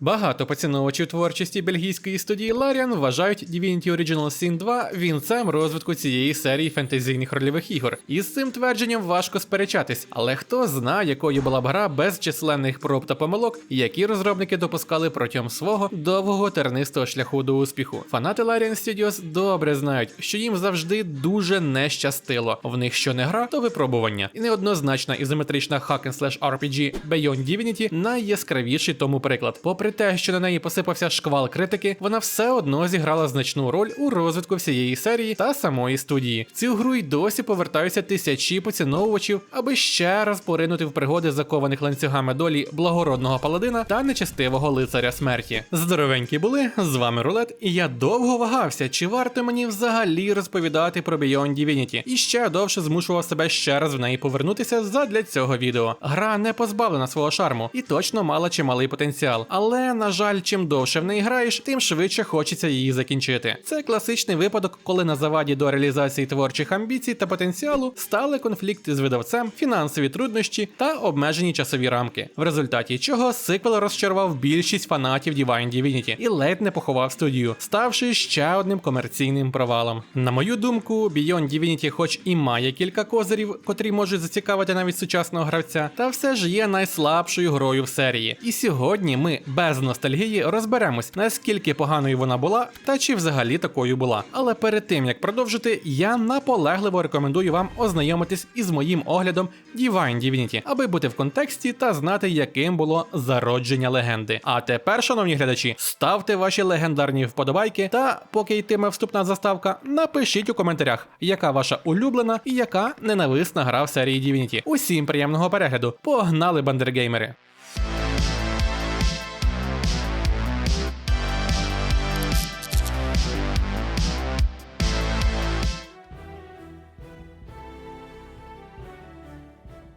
Багато поціновувачів творчості бельгійської студії Larian вважають Divinity Original Sin 2 вінцем розвитку цієї серії фентезійних рольових ігор. І з цим твердженням важко сперечатись, але хто знає, якою була б гра без численних проб та помилок, які розробники допускали протягом свого довгого тернистого шляху до успіху. Фанати Larian Studios добре знають, що їм завжди дуже не щастило. В них що не гра, то випробування. І неоднозначна ізометрична hack-and-slash RPG Beyond Divinity найяскравіший тому приклад. Попри те, що на неї посипався шквал критики, вона все одно зіграла значну роль у розвитку всієї серії та самої студії. Цю гру й досі повертаються тисячі поціновувачів, аби ще раз поринути в пригоди закованих ланцюгами долі благородного паладина та нечестивого лицаря смерті. Здоровенькі були з вами рулет, і я довго вагався, чи варто мені взагалі розповідати про Beyond Divinity, і ще довше змушував себе ще раз в неї повернутися задля цього відео. Гра не позбавлена свого шарму і точно мала чималий потенціал. Але на жаль, чим довше в неї граєш, тим швидше хочеться її закінчити. Це класичний випадок, коли на заваді до реалізації творчих амбіцій та потенціалу стали конфлікти з видавцем, фінансові труднощі та обмежені часові рамки, в результаті чого сиквел розчарував більшість фанатів Divine Divinity і ледь не поховав студію, ставши ще одним комерційним провалом. На мою думку, Beyond Divinity хоч і має кілька козирів, котрі можуть зацікавити навіть сучасного гравця, та все ж є найслабшою грою в серії. І сьогодні ми без ностальгії розберемось, наскільки поганою вона була, та чи взагалі такою була. Але перед тим як продовжити, я наполегливо рекомендую вам ознайомитись із моїм оглядом Divine Divinity, аби бути в контексті та знати, яким було зародження легенди. А тепер, шановні глядачі, ставте ваші легендарні вподобайки, та поки йтиме вступна заставка, напишіть у коментарях, яка ваша улюблена і яка ненависна гра в серії Divinity. Усім приємного перегляду. Погнали, бандергеймери!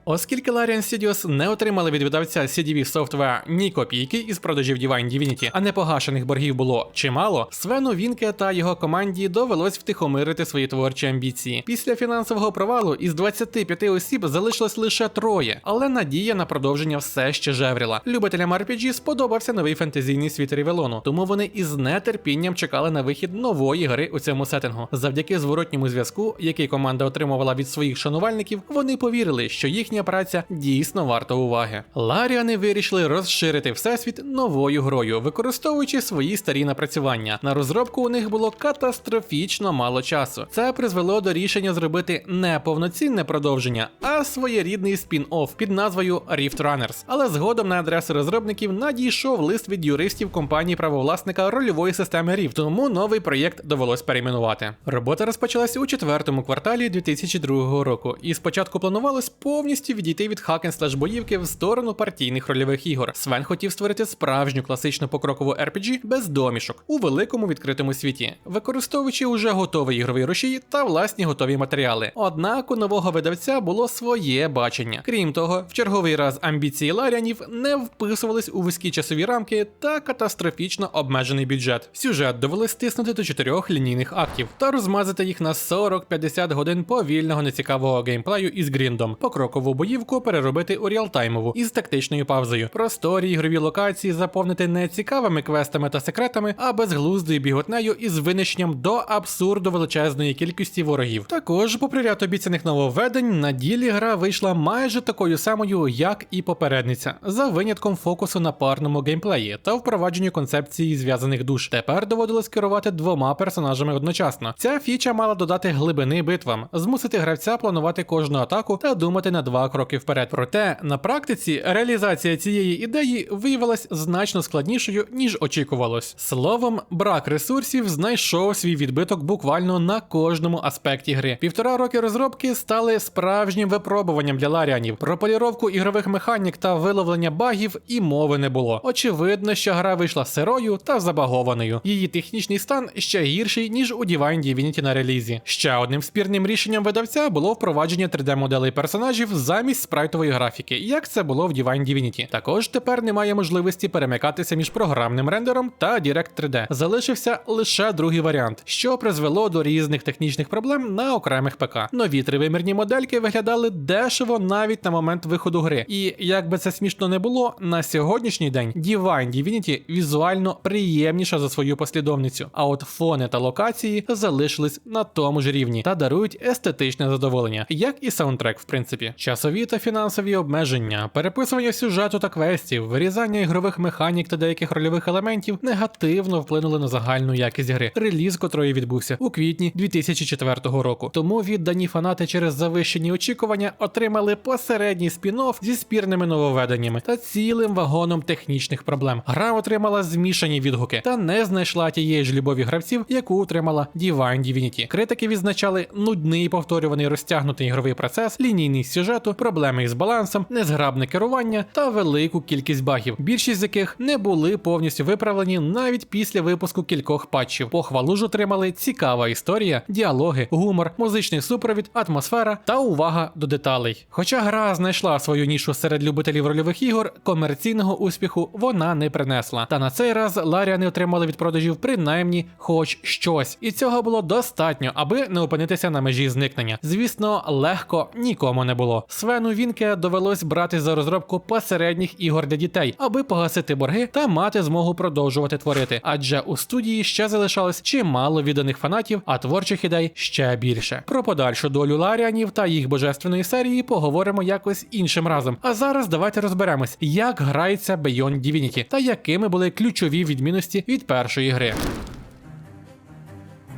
Оскільки Larian Studios не отримали від видавця CDV Software ні копійки із продажів Divine Divinity, а непогашених боргів було чимало, Свену Вінке та його команді довелось втихомирити свої творчі амбіції. Після фінансового провалу із 25 осіб залишилось лише троє, але надія на продовження все ще жевріла. Любителям RPG сподобався новий фентезійний світ Рівелону, тому вони із нетерпінням чекали на вихід нової гри у цьому сеттингу. Завдяки зворотньому зв'язку, який команда отримувала від своїх шанувальників, вони повірили, що їхня праця дійсно варта уваги. Ларіани вирішили розширити всесвіт новою грою, використовуючи свої старі напрацювання. На розробку у них було катастрофічно мало часу. Це призвело до рішення зробити не повноцінне продовження, а своєрідний спін-офф під назвою Rift Runners. Але згодом на адресу розробників надійшов лист від юристів компанії правовласника рольової системи Rift, тому новий проєкт довелось перейменувати. Робота розпочалась у четвертому кварталі 2002 року, і спочатку планувалось повністю відійти від хакен-слеш боївки в сторону партійних рольових ігор. Свен хотів створити справжню класичну покрокову RPG без домішок у великому відкритому світі, використовуючи уже готовий ігровий рушій та власні готові матеріали. Однак у нового видавця було своє бачення. Крім того, в черговий раз амбіції Ларіанів не вписувались у вузькі часові рамки та катастрофічно обмежений бюджет. Сюжет довелось стиснути до чотирьох лінійних актів та розмазати їх на 40-50 годин повільного нецікавого геймплею із гріндом. Покрокову боївку переробити у реалтаймову із тактичною паузою. Просторі ігрові локації заповнити не цікавими квестами та секретами, а безглуздою біготнею із винищенням до абсурду величезної кількості ворогів. Також, попри ряд обіцяних нововведень, на ділі гра вийшла майже такою самою, як і попередниця, за винятком фокусу на парному геймплеї та впровадженню концепції зв'язаних душ. Тепер доводилось керувати двома персонажами одночасно. Ця фіча мала додати глибини битвам, змусити гравця планувати кожну атаку та думати на два кроки вперед. Проте на практиці реалізація цієї ідеї виявилась значно складнішою, ніж очікувалось. Словом, брак ресурсів знайшов свій відбиток буквально на кожному аспекті гри. Півтора роки розробки стали справжнім випробуванням для Ларіанів. Про поліровку ігрових механік та виловлення багів і мови не було. Очевидно, що гра вийшла сирою та забагованою. Її технічний стан ще гірший, ніж у Divine Divinity на релізі. Ще одним спірним рішенням видавця було впровадження 3D-моделей персонажів за замість спрайтової графіки, як це було в Divine Divinity. Також тепер немає можливості перемикатися між програмним рендером та Direct 3D. Залишився лише другий варіант, що призвело до різних технічних проблем на окремих ПК. Нові тривимірні модельки виглядали дешево навіть на момент виходу гри. І як би це смішно не було, на сьогоднішній день Divine Divinity візуально приємніша за свою послідовницю. А от фони та локації залишились на тому ж рівні та дарують естетичне задоволення, як і саундтрек, в принципі. Часові та фінансові обмеження, переписування сюжету та квестів, вирізання ігрових механік та деяких рольових елементів негативно вплинули на загальну якість гри, реліз котрої відбувся у квітні 2004 року. Тому віддані фанати через завищені очікування отримали посередній спін-офф зі спірними нововведеннями та цілим вагоном технічних проблем. Гра отримала змішані відгуки та не знайшла тієї ж любові гравців, яку отримала Divine Divinity. Критики відзначали нудний повторюваний розтягнутий ігровий процес, лінійність сюжету, проблеми із балансом, незграбне керування та велику кількість багів, більшість з яких не були повністю виправлені навіть після випуску кількох патчів. Похвалу ж отримали цікава історія, діалоги, гумор, музичний супровід, атмосфера та увага до деталей. Хоча гра знайшла свою нішу серед любителів рольових ігор, комерційного успіху вона не принесла. Та на цей раз Ларія не отримали від продажів принаймні хоч щось, і цього було достатньо, аби не опинитися на межі зникнення. Звісно, легко нікому не було. Свену Вінке довелось брати за розробку посередніх ігор для дітей, аби погасити борги та мати змогу продовжувати творити. Адже у студії ще залишалось чимало відданих фанатів, а творчих ідей ще більше. Про подальшу долю Ларіанів та їх божественної серії поговоримо якось іншим разом. А зараз давайте розберемось, як грається Beyond Divinity та якими були ключові відмінності від першої гри.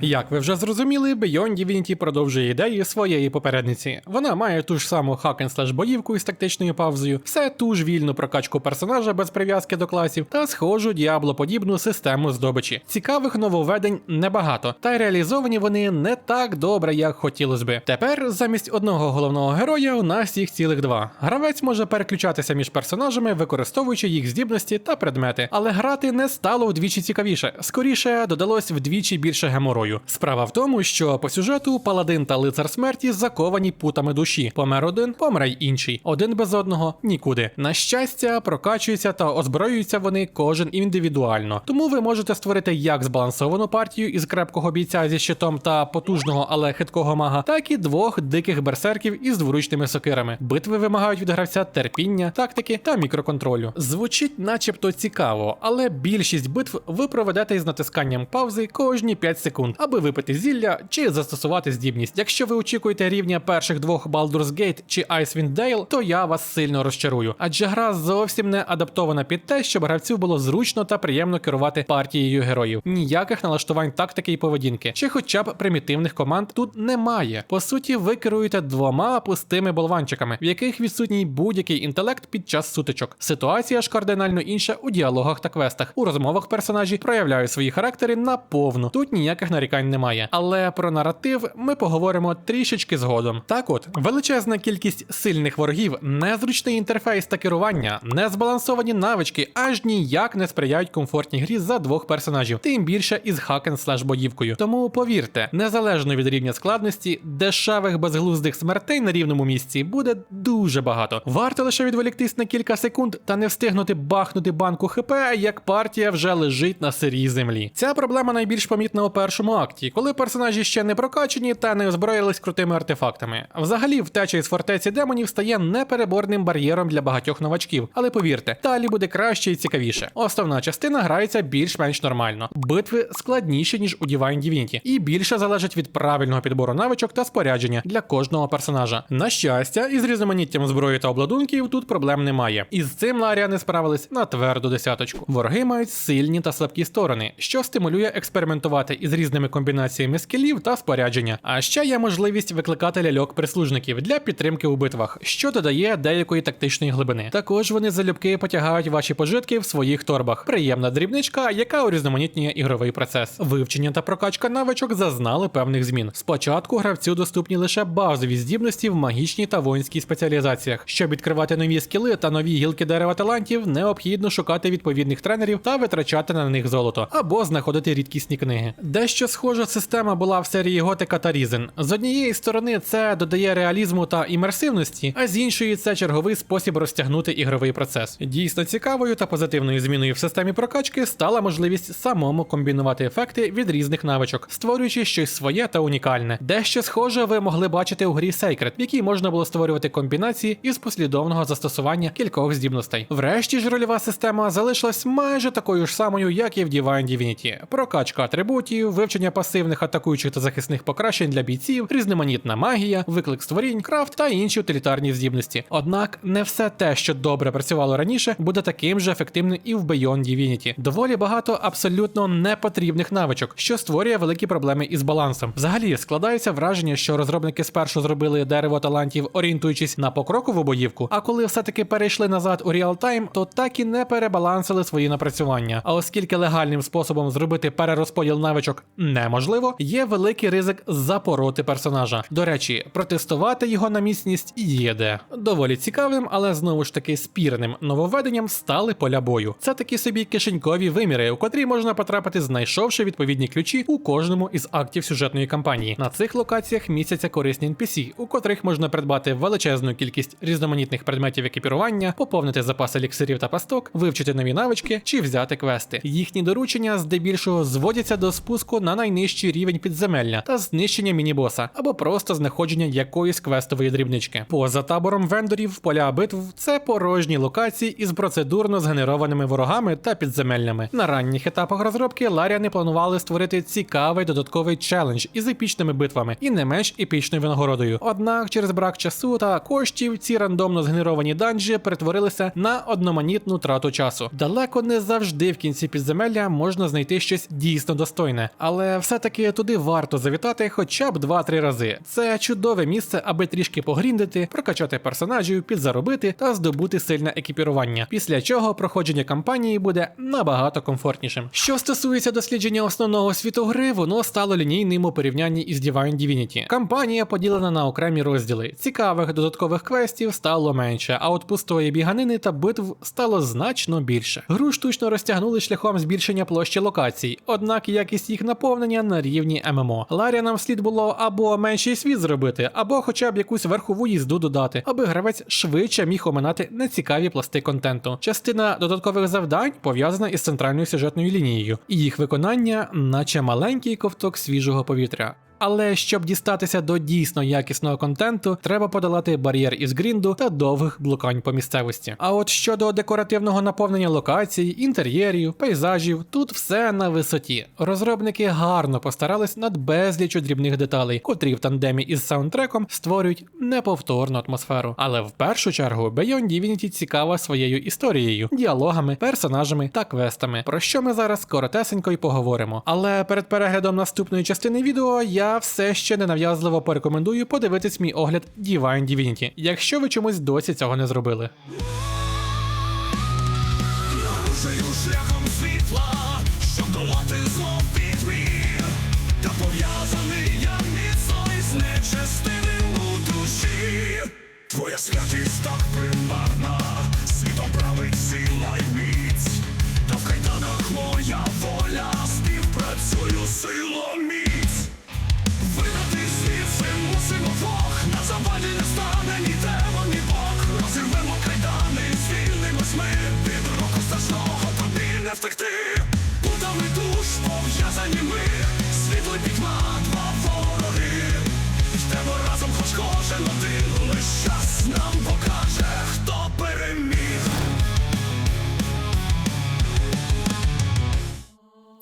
Як ви вже зрозуміли, Beyond Divinity продовжує ідеї своєї попередниці. Вона має ту ж саму hack-and-slash боївку із тактичною паузою, все ту ж вільну прокачку персонажа без прив'язки до класів та схожу діаблоподібну систему здобичі. Цікавих нововведень небагато, та реалізовані вони не так добре, як хотілося би. Тепер замість одного головного героя у нас їх цілих два. Гравець може переключатися між персонажами, використовуючи їх здібності та предмети, але грати не стало вдвічі цікавіше. Скоріше додалось вдвічі більше геморою. Справа в тому, що по сюжету паладин та лицар смерті заковані путами душі. Помер один, помре й інший. Один без одного нікуди. На щастя, прокачуються та озброюються вони кожен індивідуально. Тому ви можете створити як збалансовану партію із крепкого бійця зі щитом та потужного, але хиткого мага, так і двох диких берсерків із дворучними сокирами. Битви вимагають від гравця терпіння, тактики та мікроконтролю. Звучить, начебто, цікаво, але більшість битв ви проведете із натисканням паузи кожні 5 секунд, аби випити зілля чи застосувати здібність. Якщо ви очікуєте рівня перших двох Baldur's Gate чи Icewind Dale, то я вас сильно розчарую, адже гра зовсім не адаптована під те, щоб гравцю було зручно та приємно керувати партією героїв. Ніяких налаштувань тактики і поведінки, чи хоча б примітивних команд тут немає. По суті, ви керуєте двома пустими болванчиками, в яких відсутній будь-який інтелект під час сутичок. Ситуація ж кардинально інша у діалогах та квестах. У розмовах персонажі проявляють свої характери наповну. Тут ніяких нарікань немає. Але про наратив ми поговоримо трішечки згодом. Так от, величезна кількість сильних ворогів, незручний інтерфейс та керування, незбалансовані навички аж ніяк не сприяють комфортній грі за двох персонажів, тим більше із хакен слеш боївкою. Тому повірте, незалежно від рівня складності, дешевих безглуздих смертей на рівному місці буде дуже багато. Варто лише відволіктись на кілька секунд та не встигнути бахнути банку ХП, як партія вже лежить на сирій землі. Ця проблема найбільш помітна у першому акті, коли персонажі ще не прокачені та не озброїлись крутими артефактами. Взагалі, втеча із фортеці демонів стає непереборним бар'єром для багатьох новачків, але повірте, далі буде краще і цікавіше. Основна частина грається більш-менш нормально. Битви складніші ніж у Divine Divinity, і більше залежать від правильного підбору навичок та спорядження для кожного персонажа. На щастя, із різноманіттям зброї та обладунків тут проблем немає. Із цим Ларія не справились на тверду десяточку. Вороги мають сильні та слабкі сторони, що стимулює експериментувати із різними комбінаціями скілів та спорядження. А ще є можливість викликати ляльок прислужників для підтримки у битвах, що додає деякої тактичної глибини. Також вони залюбки потягають ваші пожитки в своїх торбах. Приємна дрібничка, яка урізноманітнює ігровий процес. Вивчення та прокачка навичок зазнали певних змін. Спочатку гравцю доступні лише базові здібності в магічній та воїнській спеціалізаціях. Щоб відкривати нові скіли та нові гілки дерева талантів, необхідно шукати відповідних тренерів та витрачати на них золото або знаходити рідкісні книги. Дещо схожа система була в серії Готика та Різен. З однієї сторони, це додає реалізму та імерсивності, а з іншої це черговий спосіб розтягнути ігровий процес. Дійсно цікавою та позитивною зміною в системі прокачки стала можливість самому комбінувати ефекти від різних навичок, створюючи щось своє та унікальне. Дещо схоже ви могли бачити у грі Sacred, в якій можна було створювати комбінації із послідовного застосування кількох здібностей. Врешті ж рольова система залишилась майже такою ж самою, як і в Divine Divinity. Прокачка атрибутів, вивчення пасивних атакуючих та захисних покращень для бійців, різноманітна магія, виклик створінь, крафт та інші утилітарні здібності. Однак не все те, що добре працювало раніше, буде таким же ефективним і в Beyond Divinity. Доволі багато абсолютно непотрібних навичок, що створює великі проблеми із балансом. Взагалі складається враження, що розробники спершу зробили дерево талантів, орієнтуючись на покрокову боївку, а коли все-таки перейшли назад у реалтайм, то так і не перебалансили свої напрацювання. А оскільки легальним способом зробити перерозподіл навичок неможливо, є великий ризик запороти персонажа. До речі, протестувати його на міцність є де. Доволі цікавим, але знову ж таки спірним нововведенням стали поля бою. Це такі собі кишенькові виміри, у котрі можна потрапити, знайшовши відповідні ключі у кожному із актів сюжетної кампанії. На цих локаціях містяться корисні NPC, у котрих можна придбати величезну кількість різноманітних предметів екіпірування, поповнити запас еліксирів та пасток, вивчити нові навички чи взяти квести. Їхні доручення здебільшого зводяться до спуску на найнижчий рівень підземелля та знищення мінібоса або просто знаходження якоїсь квестової дрібнички. Поза табором вендорів поля битв це порожні локації із процедурно згенерованими ворогами та підземеллями. На ранніх етапах розробки Ларіани планували створити цікавий додатковий челендж із епічними битвами і не менш епічною винагородою. Однак через брак часу та коштів ці рандомно згенеровані данжі перетворилися на одноманітну трату часу. Далеко не завжди в кінці підземелля можна знайти щось дійсно достойне, але все-таки туди варто завітати хоча б 2-3 рази. Це чудове місце, аби трішки погріндити, прокачати персонажів, підзаробити та здобути сильне екіпірування. Після чого проходження кампанії буде набагато комфортнішим. Що стосується дослідження основного світу гри, воно стало лінійним у порівнянні із Divine Divinity. Кампанія поділена на окремі розділи. Цікавих додаткових квестів стало менше, а от пустої біганини та битв стало значно більше. Гру штучно розтягнули шляхом збільшення площі локацій, однак якість їх наповнення на рівні ММО. Ларіанам слід було або менший світ зробити, або хоча б якусь верхову їзду додати, аби гравець швидше міг оминати нецікаві пласти контенту. Частина додаткових завдань пов'язана із центральною сюжетною лінією, і їх виконання, наче маленький ковток свіжого повітря. Але щоб дістатися до дійсно якісного контенту, треба подолати бар'єр із грінду та довгих блукань по місцевості. А от щодо декоративного наповнення локацій, інтер'єрів, пейзажів, тут все на висоті. Розробники гарно постарались над безлічу дрібних деталей, котрі в тандемі із саундтреком створюють неповторну атмосферу. Але в першу чергу Beyond Divinity цікава своєю історією, діалогами, персонажами та квестами, про що ми зараз коротесенько й поговоримо. Але перед переглядом наступної частини відео я все ще ненав'язливо порекомендую подивитись мій огляд Divine Divinity, якщо ви чомусь досі цього не зробили. Шляхом світла, щоб долати підмір. Та пов'язаний я міцно із нечестивим у душі. Твоя святість так примарна, світом править сила й міць. Та в кайданах моя воля, співпрацюю сила тобі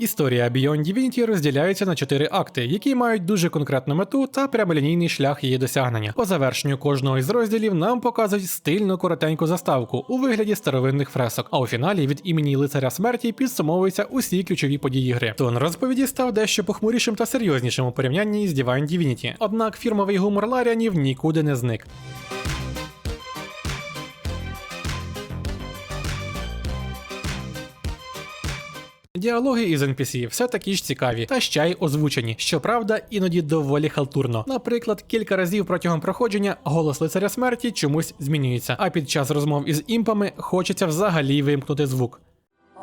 Історія Beyond Divinity розділяється на чотири акти, які мають дуже конкретну мету та прямолінійний шлях її досягнення. По завершенню кожного із розділів нам показують стильну коротеньку заставку у вигляді старовинних фресок. А у фіналі від імені лицаря смерті підсумовуються усі ключові події гри. Тон розповіді став дещо похмурішим та серйознішим у порівнянні з Divine Divinity. Однак фірмовий гумор Ларіанів нікуди не зник. Діалоги із NPC все такі ж цікаві, та ще й озвучені. Щоправда, іноді доволі халтурно. Наприклад, кілька разів протягом проходження голос лицаря смерті чомусь змінюється, а під час розмов із імпами хочеться взагалі вимкнути звук. Oh,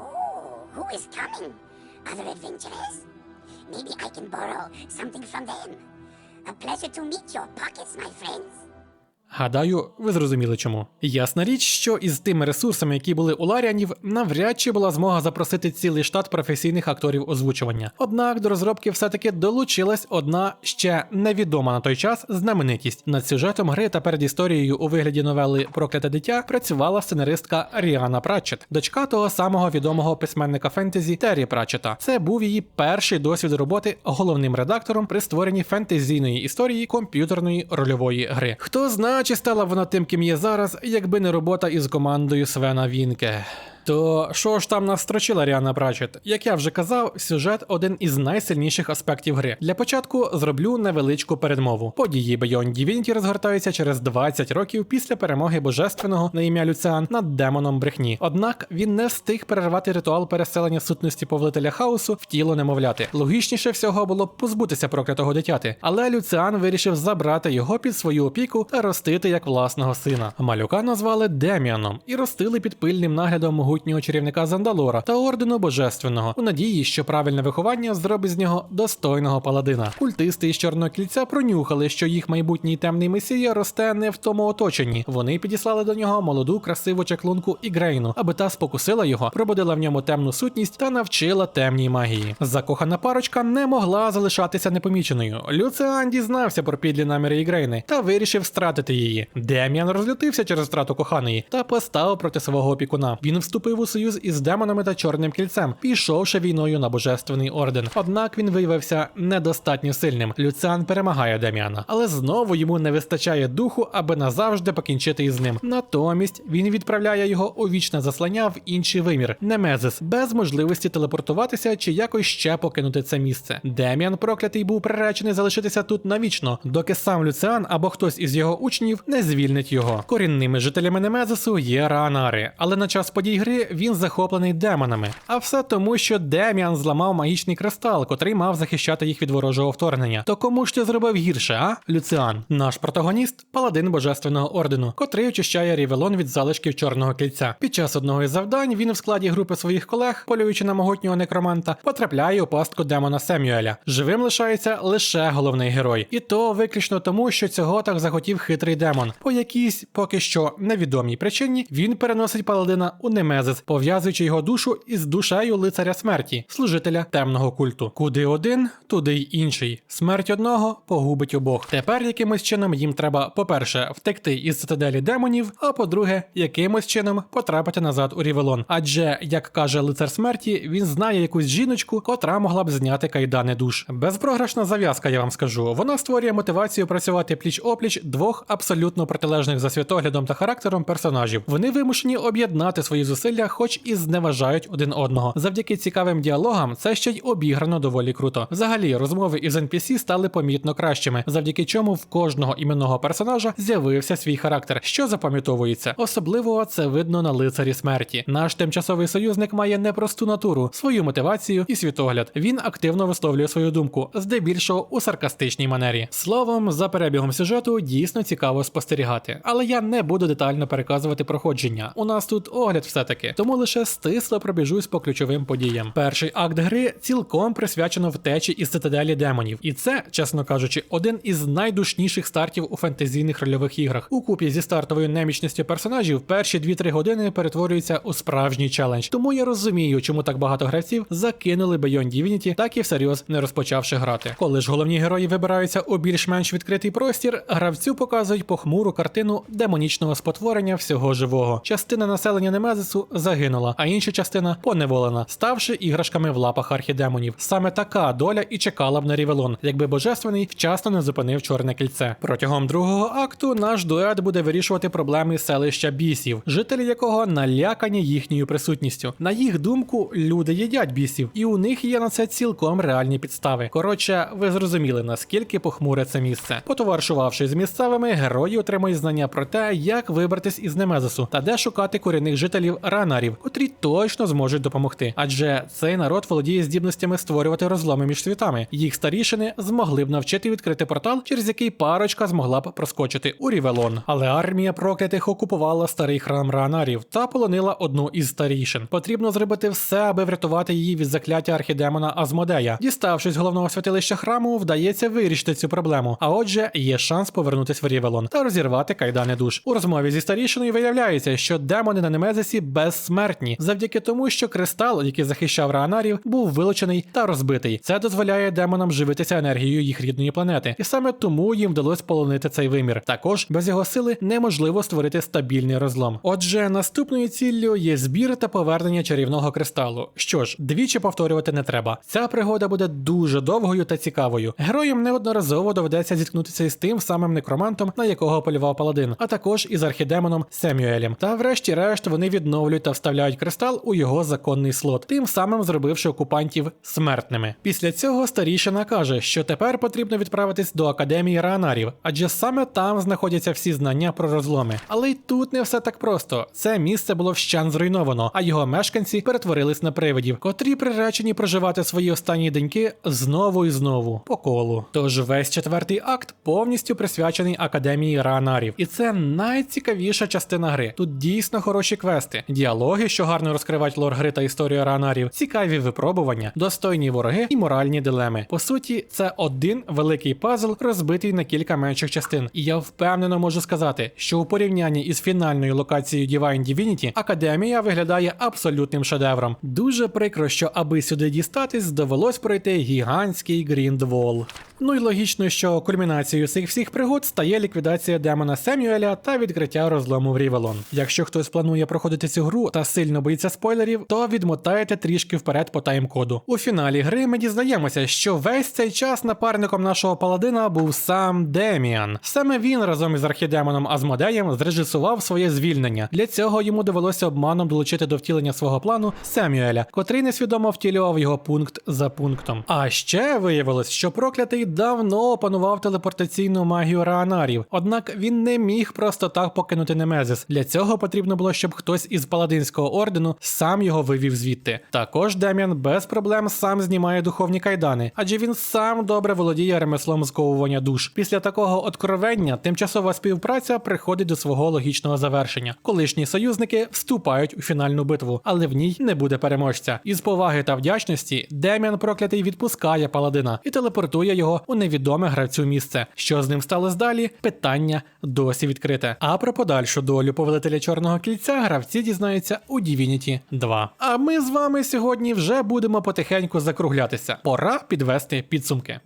Гадаю, ви зрозуміли чому. Ясна річ, що із тими ресурсами, які були у Ларіанів, навряд чи була змога запросити цілий штат професійних акторів озвучування. Однак до розробки все-таки долучилась одна ще невідома на той час знаменитість. Над сюжетом гри та перед історією у вигляді новели Прокляте дитя працювала сценаристка Ріана Пратчет, дочка того самого відомого письменника фентезі Террі Пратчета. Це був її перший досвід роботи головним редактором при створенні фентезійної історії комп'ютерної рольової гри. Хто знає, чи стала вона тим, ким є зараз, якби не робота із командою Свена Вінке. То що ж там нас строчила Ріана Пратчет? Як я вже казав, сюжет один із найсильніших аспектів гри. Для початку зроблю невеличку передмову. Події Beyond Divinity розгортаються через 20 років після перемоги божественного на ім'я Люціан над демоном брехні. Однак він не встиг перервати ритуал переселення сутності повелителя хаосу в тіло немовляти. Логічніше всього було б позбутися проклятого дитяти, але Люціан вирішив забрати його під свою опіку та ростити як власного сина. Малюка назвали Деміаном і ростили під пильним наглядом могутнього чарівника Зандалора та ордену божественного у надії, що правильне виховання зробить з нього достойного паладина. Культисти із чорного кільця пронюхали, що їх майбутній темний месія росте не в тому оточенні. Вони підіслали до нього молоду красиву чаклунку Ігрейну, аби та спокусила його, пробудила в ньому темну сутність та навчила темній магії. Закохана парочка не могла залишатися непоміченою. Люціан дізнався про підлі наміри Ігрейни та вирішив стратити її. Дем'ян розлютився через втрату коханої та постав проти свого опікуна. Він вступив у союз із демонами та чорним кільцем, пішовши війною на божественний орден. Однак він виявився недостатньо сильним. Люціан перемагає Дем'яна, але знову йому не вистачає духу, аби назавжди покінчити із ним. Натомість він відправляє його у вічне заслання в інший вимір Немезис, без можливості телепортуватися чи якось ще покинути це місце. Дем'ян проклятий був приречений залишитися тут навічно, доки сам Люціан або хтось із його учнів не звільнить його. Корінними жителями Немезису є Раанари, але на час подій гри він захоплений демонами. А все тому, що Дем'ян зламав магічний кристал, котрий мав захищати їх від ворожого вторгнення. То кому ж ти зробив гірше, а? Люціан, наш протагоніст, паладин божественного ордену, котрий очищає Рівелон від залишків чорного кільця. Під час одного із завдань він в складі групи своїх колег, полюючи на могутнього некроманта, потрапляє у пастку демона Семюеля. Живим лишається лише головний герой, і то виключно тому, що цього так захотів хитрий демон. По якійсь поки що невідомій причині він переносить паладина у Немезис, пов'язуючи його душу із душею лицаря смерті, служителя темного культу. Куди один, туди й інший. Смерть одного погубить обох. Тепер якимось чином їм треба, по-перше, втекти із цитаделі демонів, а по-друге, якимось чином потрапити назад у Рівелон. Адже, як каже лицар смерті, він знає якусь жіночку, котра могла б зняти кайдани душ. Безпрограшна зав'язка, я вам скажу. Вона створює мотивацію працювати пліч опліч двох абсолютно протилежних за світоглядом та характером персонажів. Вони вимушені об'єднати свої зусилля, хоч і зневажають один одного. Завдяки цікавим діалогам це ще й обіграно доволі круто. Взагалі, розмови із NPC стали помітно кращими, завдяки чому в кожного іменного персонажа з'явився свій характер, що запам'ятовується. Особливо це видно на лицарі смерті. Наш тимчасовий союзник має непросту натуру, свою мотивацію і світогляд. Він активно висловлює свою думку, здебільшого у саркастичній манері. Словом, за перебігом сюжету дійсно цікаво спостерігати, але я не буду детально переказувати проходження. У нас тут огляд все-таки, тому лише стисло пробіжусь по ключовим подіям. Перший акт гри цілком присвячено втечі із цитаделі демонів, і це, чесно кажучи, один із найдушніших стартів у фентезійних рольових іграх. У купі зі стартовою немічністю персонажів перші 2-3 години перетворюються у справжній челендж. Тому я розумію, чому так багато гравців закинули Beyond Divinity, так і всерйоз не розпочавши грати. Коли ж головні герої вибираються у більш-менш відкритий простір, гравцю показують похмуру картину демонічного спотворення всього живого. Частина населення Немезису загинула, а інша частина поневолена, ставши іграшками в лапах архідемонів. Саме така доля і чекала б на Рівелон, якби божественний вчасно не зупинив чорне кільце. Протягом другого акту наш дует буде вирішувати проблеми селища бісів, жителі якого налякані їхньою присутністю. На їх думку, люди їдять бісів, і у них є на це цілком реальні підстави. Коротше, ви зрозуміли наскільки похмуре це місце. Потоваришувавши з місцевими, герої отримують знання про те, як вибратись із Немезису та де шукати корінних жителів ранарів, котрі точно зможуть допомогти. Адже цей народ володіє здібностями створювати розломи між світами. Їх старішини змогли б навчити відкрити портал, через який парочка змогла б проскочити у Рівелон. Але армія проклятих окупувала старий храм ранарів та полонила одну із старішин. Потрібно зробити все, аби врятувати її від закляття архідемона Азмодея. Діставшись головного святилища храму, вдається вирішити цю проблему. А отже, є шанс повернутись в Рівелон та розірвати кайдани душ. У розмові зі старішиною виявляється, що демони на Немезисі безсмертні, завдяки тому, що кристал, який захищав Раанарів, був вилучений та розбитий. Це дозволяє демонам живитися енергією їх рідної планети, і саме тому їм вдалося полонити цей вимір. Також без його сили неможливо створити стабільний розлом. Отже, наступною ціллю є збір та повернення чарівного кристалу. Що ж, двічі повторювати не треба. Ця пригода буде дуже довгою та цікавою. Героям неодноразово доведеться зіткнутися із тим самим некромантом, на якого полював паладин, а також із архідемоном Семюелем. Та врешті-решт вони відновлюють та вставляють кристал у його законний слот, тим самим зробивши окупантів смертними. Після цього старішина каже, що тепер потрібно відправитись до академії Раанарів, адже саме там знаходяться всі знання про розломи. Але й тут не все так просто. Це місце було вщан зруйновано, а його мешканці перетворились на привидів, котрі приречені проживати свої останні деньки знову і знову по колу. Тож весь четвертий акт повністю присвячений академії Раанарів, і це найцікавіша частина гри. Тут дійсно хороші квести, діалоги, що гарно розкривають лор гри та історію Раанарів, цікаві випробування, достойні вороги і моральні дилеми. По суті, це один великий пазл, розбитий на кілька менших частин. І я впевнено можу сказати, що у порівнянні із фінальною локацією Divine Divinity академія виглядає абсолютним шедевром. Дуже прикро, що аби сюди дістатись, довелось пройти гігантський Гріндвол. Ну і логічно, що кульмінацією цих всіх пригод стає ліквідація демона Семюеля та відкриття розлому в Рівелон. Якщо хтось планує проходити цю гру та сильно боїться спойлерів, то відмотаєте трішки вперед по тайм-коду. У фіналі гри ми дізнаємося, що весь цей час напарником нашого паладина був сам Деміан. Саме він разом із архідемоном Азмодеєм зрежисував своє звільнення. Для цього йому довелося обманом долучити до втілення свого плану Семюеля, котрий несвідомо втілював його пункт за пунктом. А ще виявилось, що проклятий давно опанував телепортаційну магію Раанарів, однак він не міг просто так покинути Немезис. Для цього потрібно було, щоб хтось із паладинського ордену сам його вивів звідти. Також Дем'ян без проблем сам знімає духовні кайдани, адже він сам добре володіє ремеслом сковування душ. Після такого откровення тимчасова співпраця приходить до свого логічного завершення. Колишні союзники вступають у фінальну битву, але в ній не буде переможця. Із поваги та вдячності Дем'ян проклятий відпускає паладина і телепортує його у невідоме гравцю місце. Що з ним сталося далі? Питання досі відкрите. А про подальшу долю повелителя чорного кільця гравці дізнаються у Divinity 2. А ми з вами сьогодні вже будемо потихеньку закруглятися. Пора підвести підсумки.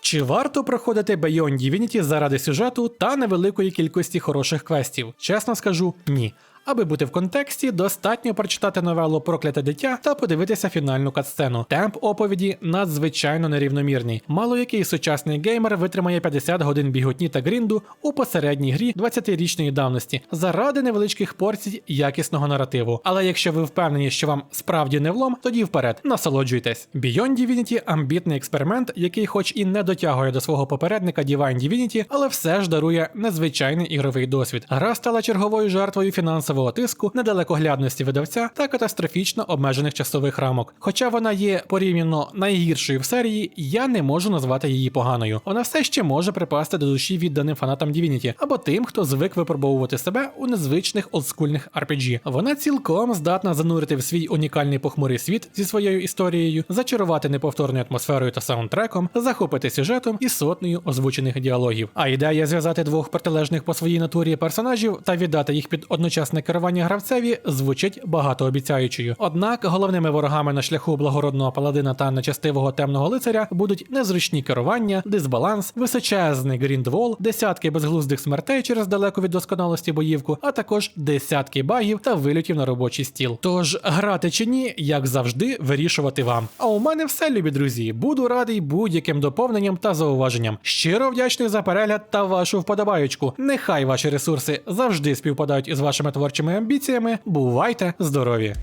Чи варто проходити Beyond Divinity заради сюжету та невеликої кількості хороших квестів? Чесно скажу, ні. Аби бути в контексті, достатньо прочитати новелу Прокляте дитя та подивитися фінальну катсцену. Темп оповіді надзвичайно нерівномірний. Мало який сучасний геймер витримає 50 годин біготні та грінду у посередній грі 20-річної давності заради невеличких порцій якісного наративу. Але якщо ви впевнені, що вам справді не влом, тоді вперед, насолоджуйтесь. Beyond Divinity – амбітний експеримент, який, хоч і не дотягує до свого попередника Divine Divinity, але все ж дарує незвичайний ігровий досвід. Гра стала черговою жертвою фінансового тиску, недалекоглядності видавця та катастрофічно обмежених часових рамок. Хоча вона є порівняно найгіршою в серії, я не можу назвати її поганою. Вона все ще може припасти до душі відданим фанатам Divinity або тим, хто звик випробовувати себе у незвичних олдскульних RPG. Вона цілком здатна занурити в свій унікальний похмурий світ зі своєю історією, зачарувати неповторною атмосферою та саундтреком, захопити сюжетом і сотнею озвучених діалогів. А ідея зв'язати двох протилежних по своїй натурі персонажів та віддати їх під одночасне керування гравцеві звучить багатообіцяючою. Однак головними ворогами на шляху благородного паладина та нечестивого темного лицаря будуть незручні керування, дисбаланс, височезний гріндвол, десятки безглуздих смертей через далеку від досконалості боївку, а також десятки багів та вильотів на робочий стіл. Тож грати чи ні, як завжди, вирішувати вам. А у мене все, любі друзі. Буду радий будь-яким доповненням та зауваженням. Щиро вдячний за перегляд та вашу вподобаючку. Нехай ваші ресурси завжди співпадають із вашими творчими амбіціями. Бувайте здорові!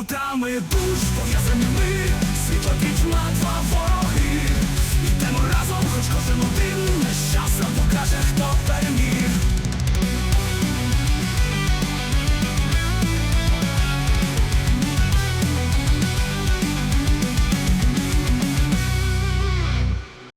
Утами душ